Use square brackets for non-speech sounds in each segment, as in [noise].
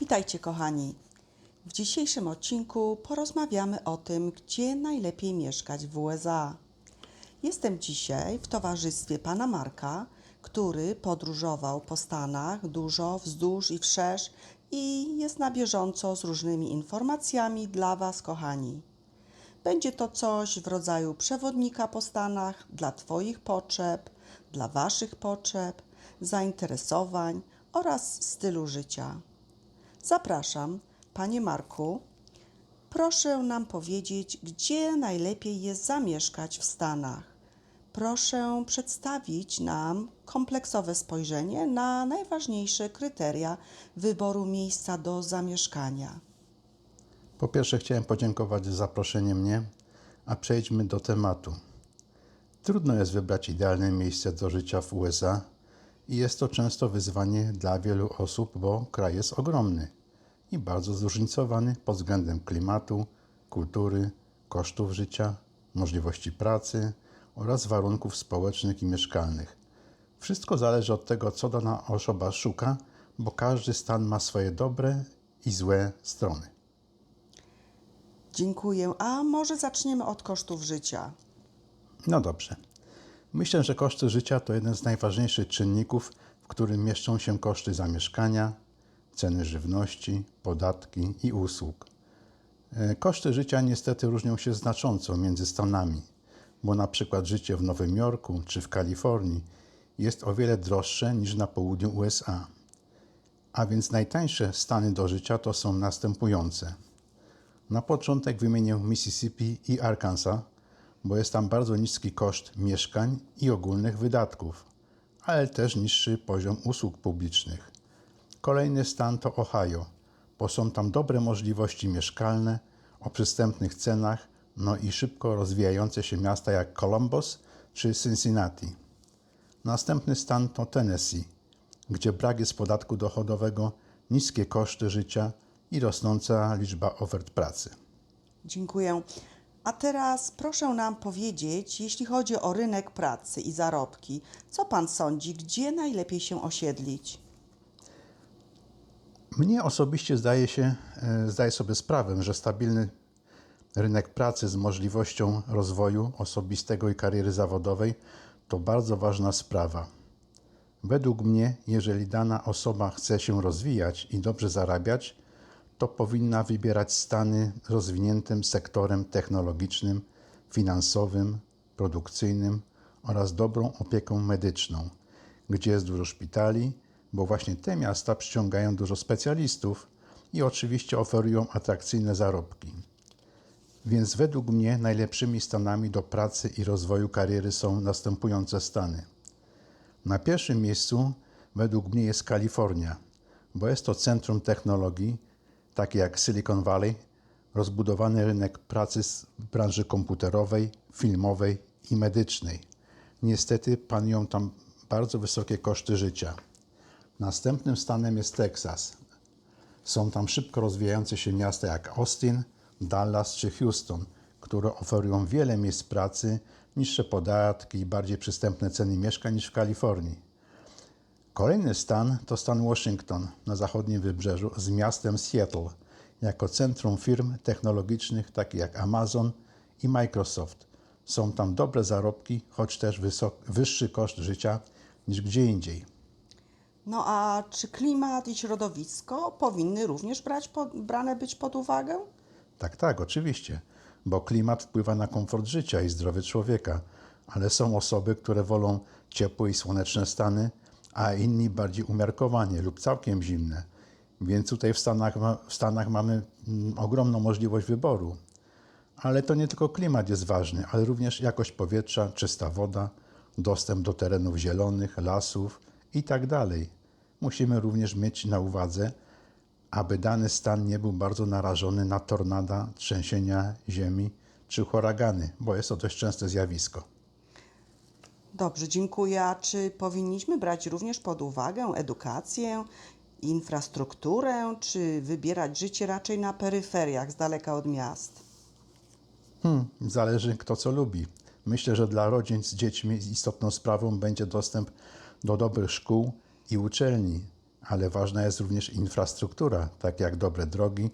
Witajcie, kochani. W dzisiejszym odcinku porozmawiamy o tym, gdzie najlepiej mieszkać w USA. Jestem dzisiaj w towarzystwie pana Marka, który podróżował po Stanach dużo wzdłuż i wszerz i jest na bieżąco z różnymi informacjami dla Was, kochani. Będzie to coś w rodzaju przewodnika po Stanach dla Twoich potrzeb, dla Waszych potrzeb, zainteresowań oraz stylu życia. Zapraszam, Panie Marku. Proszę nam powiedzieć, gdzie najlepiej jest zamieszkać w Stanach. Proszę przedstawić nam kompleksowe spojrzenie na najważniejsze kryteria wyboru miejsca do zamieszkania. Po pierwsze chciałem podziękować za zaproszenie mnie, a przejdźmy do tematu. Trudno jest wybrać idealne miejsce do życia w USA i jest to często wyzwanie dla wielu osób, bo kraj jest ogromny i bardzo zróżnicowany pod względem klimatu, kultury, kosztów życia, możliwości pracy oraz warunków społecznych i mieszkalnych. Wszystko zależy od tego, co dana osoba szuka, bo każdy stan ma swoje dobre i złe strony. Dziękuję. A może zaczniemy od kosztów życia? No dobrze. Myślę, że koszty życia to jeden z najważniejszych czynników, w którym mieszczą się koszty zamieszkania, ceny żywności, podatki i usług. E, Koszty życia niestety różnią się znacząco między stanami, bo na przykład życie w Nowym Jorku czy w Kalifornii jest o wiele droższe niż na południu USA. A więc najtańsze stany do życia to są następujące. Na początek wymienię Mississippi i Arkansas, bo jest tam bardzo niski koszt mieszkań i ogólnych wydatków, ale też niższy poziom usług publicznych. Kolejny stan to Ohio, bo są tam dobre możliwości mieszkalne o przystępnych cenach, no i szybko rozwijające się miasta jak Columbus czy Cincinnati. Następny stan to Tennessee, gdzie brak jest podatku dochodowego, niskie koszty życia i rosnąca liczba ofert pracy. Dziękuję. A teraz proszę nam powiedzieć, jeśli chodzi o rynek pracy i zarobki, co Pan sądzi, gdzie najlepiej się osiedlić? Mnie osobiście zdaje się, e, zdaję sobie sprawę, że stabilny rynek pracy z możliwością rozwoju osobistego i kariery zawodowej to bardzo ważna sprawa. Według mnie, jeżeli dana osoba chce się rozwijać i dobrze zarabiać, to powinna wybierać stany rozwiniętym sektorem technologicznym, finansowym, produkcyjnym oraz dobrą opieką medyczną, gdzie jest dużo szpitali, bo właśnie te miasta przyciągają dużo specjalistów i oczywiście oferują atrakcyjne zarobki. Więc według mnie najlepszymi stanami do pracy i rozwoju kariery są następujące stany. Na pierwszym miejscu według mnie jest Kalifornia, bo jest to centrum technologii, takie jak Silicon Valley, rozbudowany rynek pracy z branży komputerowej, filmowej i medycznej. Niestety panują tam bardzo wysokie koszty życia. Następnym stanem jest Teksas. Są tam szybko rozwijające się miasta jak Austin, Dallas czy Houston, które oferują wiele miejsc pracy, niższe podatki i bardziej przystępne ceny mieszkań niż w Kalifornii. Kolejny stan to stan Washington na zachodnim wybrzeżu z miastem Seattle jako centrum firm technologicznych takich jak Amazon i Microsoft. Są tam dobre zarobki, choć też wyższy koszt życia niż gdzie indziej. No a czy klimat i środowisko powinny również brać pod, brane być pod uwagę? Tak, tak, oczywiście, bo klimat wpływa na komfort życia i zdrowie człowieka, ale są osoby, które wolą ciepłe i słoneczne stany, a inni bardziej umiarkowanie lub całkiem zimne. Więc tutaj w Stanach, w Stanach mamy mm, ogromną możliwość wyboru. Ale to nie tylko klimat jest ważny, ale również jakość powietrza, czysta woda, dostęp do terenów zielonych, lasów itd. Musimy również mieć na uwadze, aby dany stan nie był bardzo narażony na tornada, trzęsienia ziemi czy huragany, bo jest to dość częste zjawisko. Dobrze, dziękuję. A czy powinniśmy brać również pod uwagę edukację, infrastrukturę, czy wybierać życie raczej na peryferiach, z daleka od miast? Hmm, zależy kto co lubi. Myślę, że dla rodzin z dziećmi istotną sprawą będzie dostęp do dobrych szkół i uczelni, ale ważna jest również infrastruktura, tak jak dobre drogi,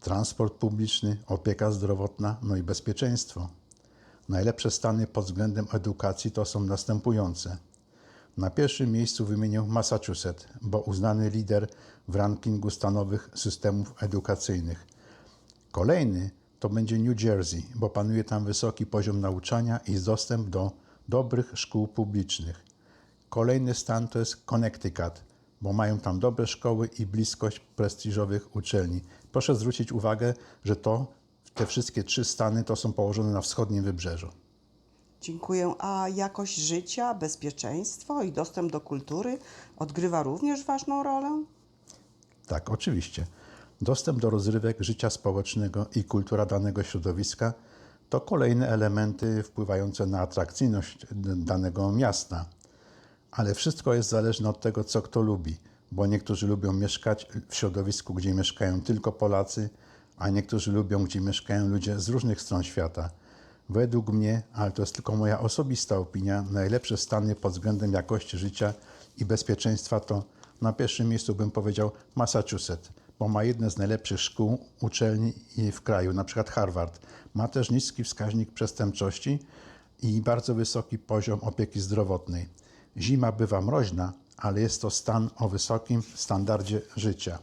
transport publiczny, opieka zdrowotna, no i bezpieczeństwo. Najlepsze stany pod względem edukacji to są następujące. Na pierwszym miejscu wymienię Massachusetts, bo uznany lider w rankingu stanowych systemów edukacyjnych. Kolejny to będzie New Jersey, bo panuje tam wysoki poziom nauczania i dostęp do dobrych szkół publicznych. Kolejny stan to jest Connecticut, bo mają tam dobre szkoły i bliskość prestiżowych uczelni. Proszę zwrócić uwagę, że to te wszystkie trzy stany to są położone na wschodnim wybrzeżu. Dziękuję. A jakość życia, bezpieczeństwo i dostęp do kultury odgrywa również ważną rolę? Tak, oczywiście. Dostęp do rozrywek życia społecznego i kultura danego środowiska to kolejne elementy wpływające na atrakcyjność danego miasta. Ale wszystko jest zależne od tego, co kto lubi, bo niektórzy lubią mieszkać w środowisku, gdzie mieszkają tylko Polacy, a niektórzy lubią, gdzie mieszkają ludzie z różnych stron świata. Według mnie, ale to jest tylko moja osobista opinia, najlepsze stany pod względem jakości życia i bezpieczeństwa to na pierwszym miejscu bym powiedział Massachusetts, bo ma jedne z najlepszych szkół, uczelni w kraju, na przykład Harvard. Ma też niski wskaźnik przestępczości i bardzo wysoki poziom opieki zdrowotnej. Zima bywa mroźna, ale jest to stan o wysokim standardzie życia.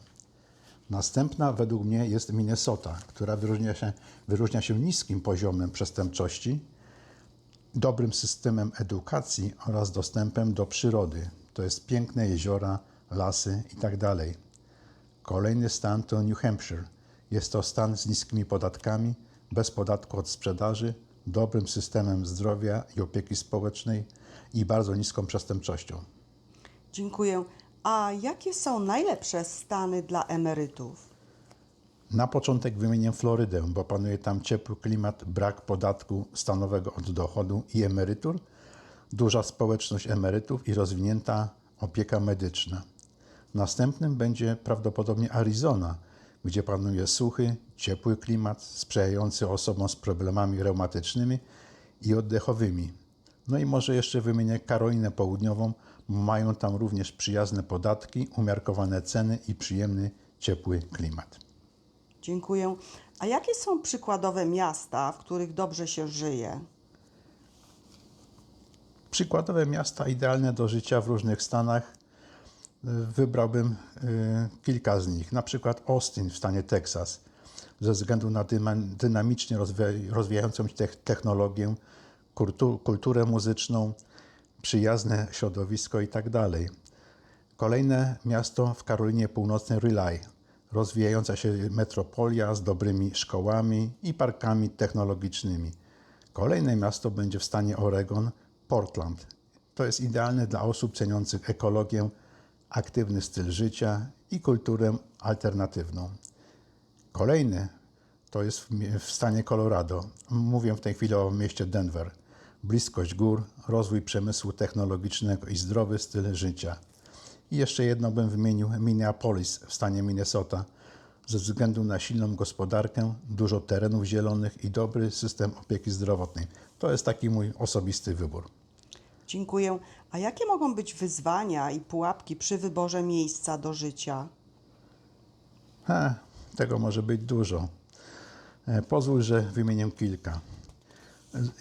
Następna według mnie jest Minnesota, która wyróżnia się, wyróżnia się niskim poziomem przestępczości, dobrym systemem edukacji oraz dostępem do przyrody. To jest piękne jeziora, lasy itd. Kolejny stan to New Hampshire. Jest to stan z niskimi podatkami, bez podatku od sprzedaży, dobrym systemem zdrowia i opieki społecznej i bardzo niską przestępczością. Dziękuję. A jakie są najlepsze stany dla emerytów? Na początek wymienię Florydę, bo panuje tam ciepły klimat, brak podatku stanowego od dochodu i emerytur, duża społeczność emerytów i rozwinięta opieka medyczna. Następnym będzie prawdopodobnie Arizona, gdzie panuje suchy, ciepły klimat sprzyjający osobom z problemami reumatycznymi i oddechowymi. No i może jeszcze wymienię Karolinę Południową, bo mają tam również przyjazne podatki, umiarkowane ceny i przyjemny, ciepły klimat. Dziękuję. A jakie są przykładowe miasta, w których dobrze się żyje? Przykładowe miasta idealne do życia w różnych stanach. y, Wybrałbym y, kilka z nich. Na przykład Austin w stanie Teksas, ze względu na dynamicznie rozwija- rozwijającą się tech- technologię, kultu- kulturę muzyczną, przyjazne środowisko itd. Kolejne miasto w Karolinie Północnej Raleigh, rozwijająca się metropolia z dobrymi szkołami i parkami technologicznymi. Kolejne miasto będzie w stanie Oregon, Portland. To jest idealne dla osób ceniących ekologię, aktywny styl życia i kulturę alternatywną. Kolejny to jest w stanie Colorado. Mówię w tej chwili o mieście Denver. Bliskość gór, rozwój przemysłu technologicznego i zdrowy styl życia. I jeszcze jedno bym wymienił Minneapolis w stanie Minnesota. Ze względu na silną gospodarkę, dużo terenów zielonych i dobry system opieki zdrowotnej. To jest taki mój osobisty wybór. Dziękuję. A jakie mogą być wyzwania i pułapki przy wyborze miejsca do życia? Ha, tego może być dużo. E, Pozwól, że wymienię kilka.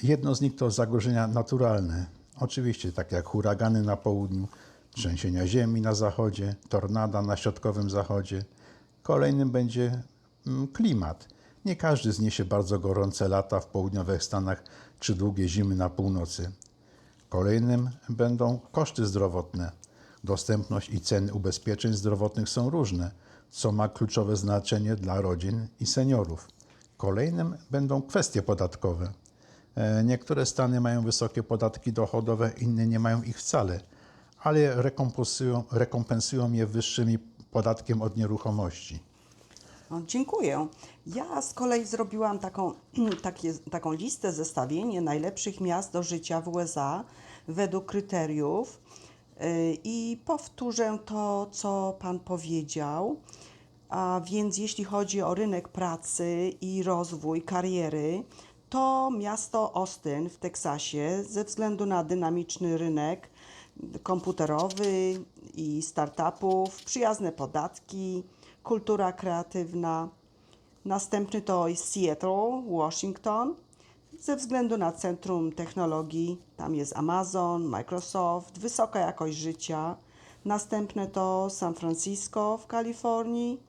Jedno z nich to zagrożenia naturalne. Oczywiście, tak jak huragany na południu, trzęsienia ziemi na zachodzie, tornada na środkowym zachodzie. Kolejnym będzie mm, klimat. Nie każdy zniesie bardzo gorące lata w południowych Stanach czy długie zimy na północy. Kolejnym będą koszty zdrowotne. Dostępność i ceny ubezpieczeń zdrowotnych są różne, co ma kluczowe znaczenie dla rodzin i seniorów. Kolejnym będą kwestie podatkowe. E, Niektóre stany mają wysokie podatki dochodowe, inne nie mają ich wcale, ale rekompensują, rekompensują je wyższym podatkiem od nieruchomości. No, dziękuję. Ja z kolei zrobiłam taką, [clears throat] takie, taką listę, zestawienie najlepszych miast do życia w USA według kryteriów yy, i powtórzę to, co Pan powiedział. A więc jeśli chodzi o rynek pracy i rozwój kariery, to miasto Austin w Teksasie ze względu na dynamiczny rynek komputerowy i startupów, przyjazne podatki, kultura kreatywna. Następny to Seattle, Washington. Ze względu na centrum technologii, tam jest Amazon, Microsoft, wysoka jakość życia. Następne to San Francisco w Kalifornii.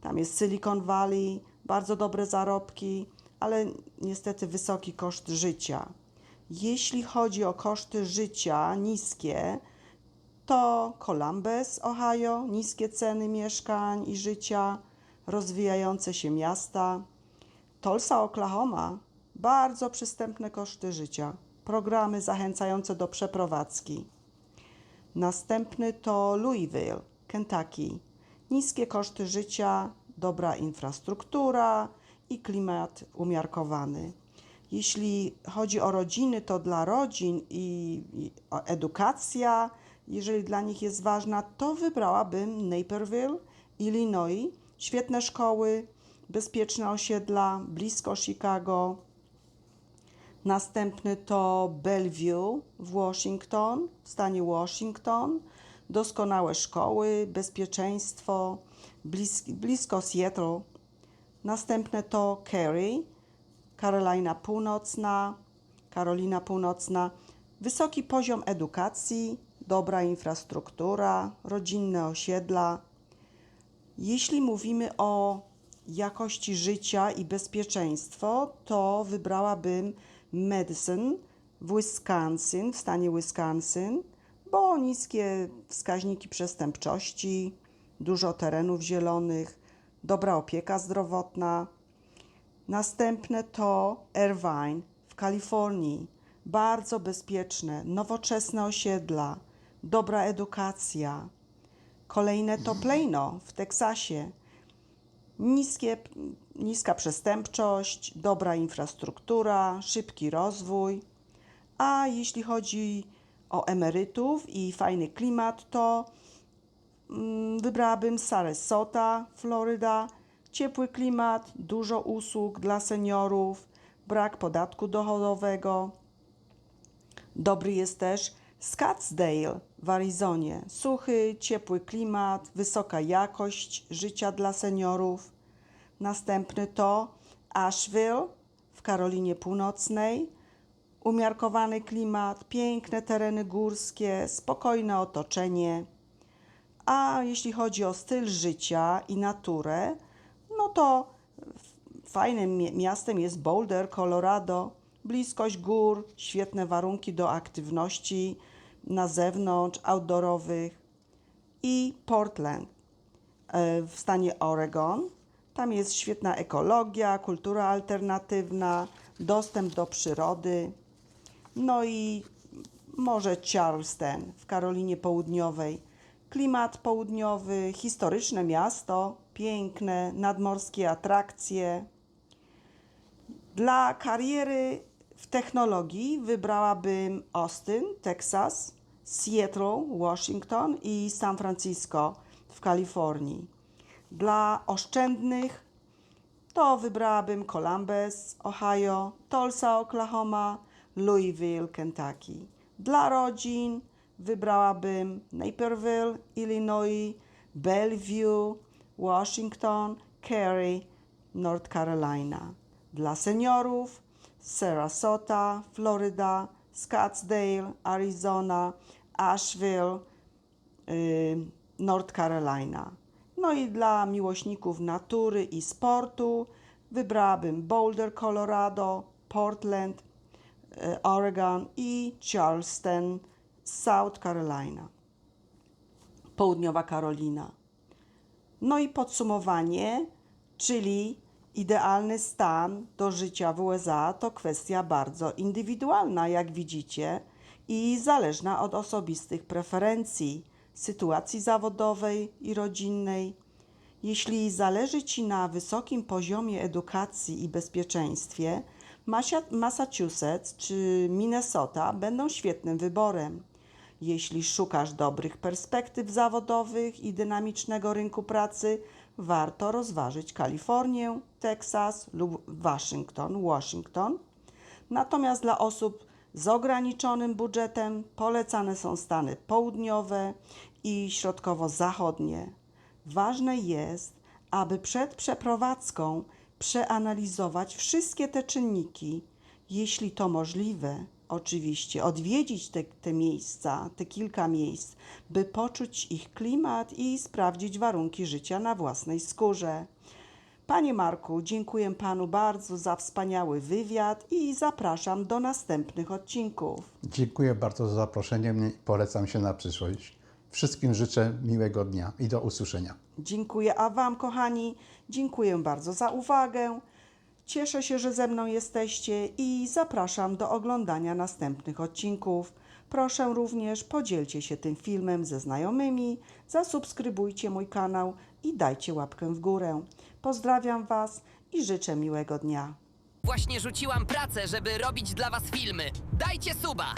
Tam jest Silicon Valley, bardzo dobre zarobki, ale niestety wysoki koszt życia. Jeśli chodzi o koszty życia niskie, to Columbus, Ohio, niskie ceny mieszkań i życia, rozwijające się miasta. Tulsa, Oklahoma, bardzo przystępne koszty życia, programy zachęcające do przeprowadzki. Następny to Louisville, Kentucky. Niskie koszty życia, dobra infrastruktura i klimat umiarkowany. Jeśli chodzi o rodziny, to dla rodzin i, i edukacja, jeżeli dla nich jest ważna, to wybrałabym Naperville, Illinois. Świetne szkoły, bezpieczne osiedla, blisko Chicago. Następny to Bellevue w Washington, w stanie Washington. Doskonałe szkoły, bezpieczeństwo, blisko, blisko Seattle. Następne to Cary, Carolina Północna, Karolina Północna. Wysoki poziom edukacji, dobra infrastruktura, rodzinne osiedla. Jeśli mówimy o jakości życia i bezpieczeństwo, to wybrałabym Madison w Wisconsin, w stanie Wisconsin, bo niskie wskaźniki przestępczości, dużo terenów zielonych, dobra opieka zdrowotna. Następne to Irvine w Kalifornii. Bardzo bezpieczne, nowoczesne osiedla, dobra edukacja. Kolejne to Plano w Teksasie. Niskie, niska przestępczość, dobra infrastruktura, szybki rozwój. A jeśli chodzi o emerytów i fajny klimat, to wybrałabym Sarasota, Floryda. Ciepły klimat, dużo usług dla seniorów, brak podatku dochodowego. Dobry jest też Scottsdale w Arizonie. Suchy, ciepły klimat, wysoka jakość życia dla seniorów. Następny to Asheville w Karolinie Północnej. Umiarkowany klimat, piękne tereny górskie, spokojne otoczenie. A jeśli chodzi o styl życia i naturę, no to fajnym mi- miastem jest Boulder, Colorado. Bliskość gór, świetne warunki do aktywności na zewnątrz, outdoorowych. I Portland e, w stanie Oregon. Tam jest świetna ekologia, kultura alternatywna, dostęp do przyrody. No i Morze Charleston w Karolinie Południowej. Klimat południowy, historyczne miasto, piękne, nadmorskie atrakcje. Dla kariery w technologii wybrałabym Austin, Texas, Seattle, Washington i San Francisco w Kalifornii. Dla oszczędnych to wybrałabym Columbus, Ohio, Tulsa, Oklahoma, Louisville, Kentucky. Dla rodzin wybrałabym Naperville, Illinois, Bellevue, Washington, Cary, North Carolina. Dla seniorów Sarasota, Florida, Scottsdale, Arizona, Asheville, y, North Carolina. No i dla miłośników natury i sportu wybrałabym Boulder, Colorado, Portland, y, Oregon i Charleston, South Carolina. Południowa Karolina. No i podsumowanie, czyli idealny stan do życia w USA to kwestia bardzo indywidualna, jak widzicie, i zależna od osobistych preferencji, sytuacji zawodowej i rodzinnej. Jeśli zależy Ci na wysokim poziomie edukacji i bezpieczeństwie, Massachusetts czy Minnesota będą świetnym wyborem. Jeśli szukasz dobrych perspektyw zawodowych i dynamicznego rynku pracy, warto rozważyć Kalifornię, Teksas lub Waszyngton, Washington. Natomiast dla osób z ograniczonym budżetem polecane są Stany Południowe i środkowo-zachodnie. Ważne jest, aby przed przeprowadzką przeanalizować wszystkie te czynniki, jeśli to możliwe, oczywiście odwiedzić te, te miejsca, te kilka miejsc, by poczuć ich klimat i sprawdzić warunki życia na własnej skórze. Panie Marku, dziękuję Panu bardzo za wspaniały wywiad i zapraszam do następnych odcinków. Dziękuję bardzo za zaproszenie mnie i polecam się na przyszłość. Wszystkim życzę miłego dnia i do usłyszenia. Dziękuję, a Wam, kochani, dziękuję bardzo za uwagę. Cieszę się, że ze mną jesteście i zapraszam do oglądania następnych odcinków. Proszę również podzielcie się tym filmem ze znajomymi, zasubskrybujcie mój kanał i dajcie łapkę w górę. Pozdrawiam Was i życzę miłego dnia. Właśnie rzuciłam pracę, żeby robić dla was filmy. Dajcie suba!